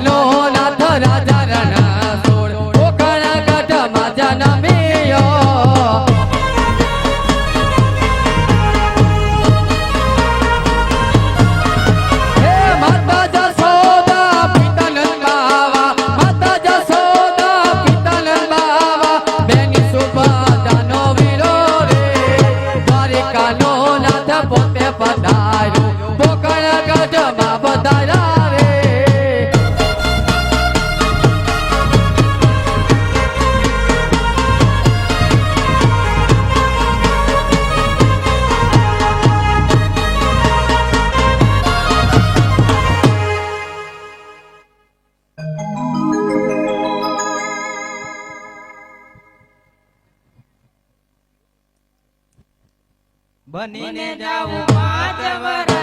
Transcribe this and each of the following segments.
calor. બનીને જાઉં પાંચ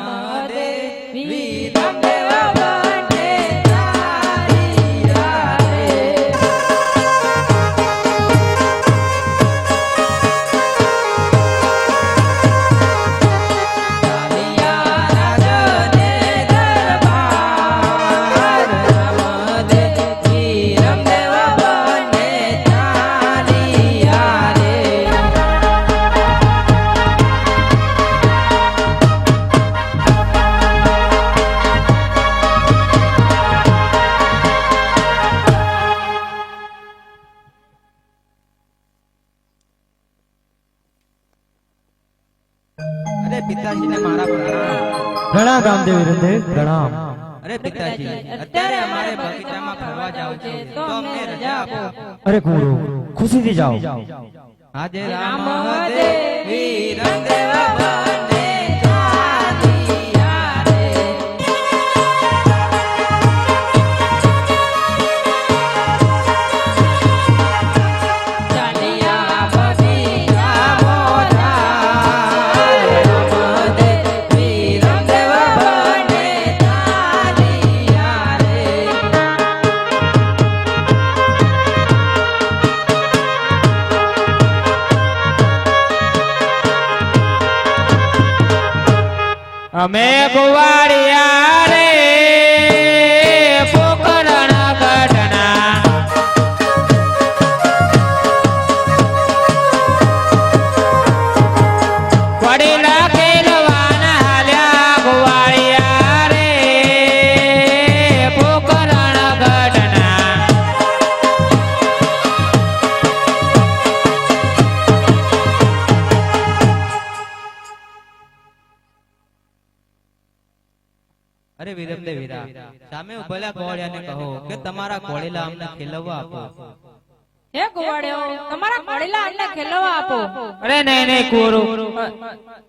આજે રામ દે અરે પિતાજીને મારા પ્રણામ પ્રણામ રામદેવ વિરુદ્ધ પ્રણામ. અરે પિતાજી અત્યારે અમારે બગીચામાં ફરવા જાવ છે તો અમને રજા આપો. અરે કુંવરો ખુશીથી જાઓ. આજે રામ વીરમ દેવ અમે કુવાડિયા અરે વીરમ દે વીરા. સામે ઉભેલા કોળિયાને કહો કે તમારા કોળીલા અમને ખેલવવા આપો. હે ગોવાળ્યો તમારા પડેલા અમને ખેલવવા આપો. અરે નહીં નહીં કોરો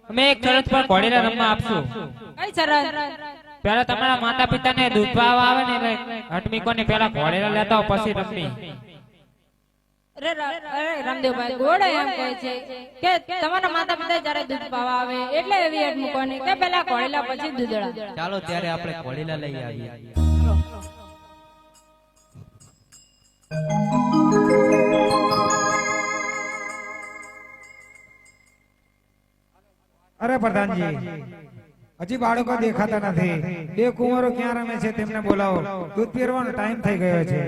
અમે એક શરત પર ઘોડીલા રમવા આપશું. કઈ શરત? પેલા તમારા માતા પિતાને દૂધ પાવા આવે ને એટલે હટમીકોને પેલા ઘોડીલા લેતા પછી રમવી. રામદેવભાઈ ગોળા એમ કહે છે કે તમારા માતા પિતા જ્યારે દૂધ પાવા આવે એટલે એવી એડ મૂકવાની કે પેલા કોળેલા પછી દૂધડા. ચાલો ત્યારે આપણે કોળીલા લઈ આવીએ. અરે પ્રધાનજી હજી બાળકો દેખાતા નથી. બે કુંવરો ક્યાં રમે છે તેમને બોલાવો. દૂધ પીરવાનો ટાઈમ થઈ ગયો છે.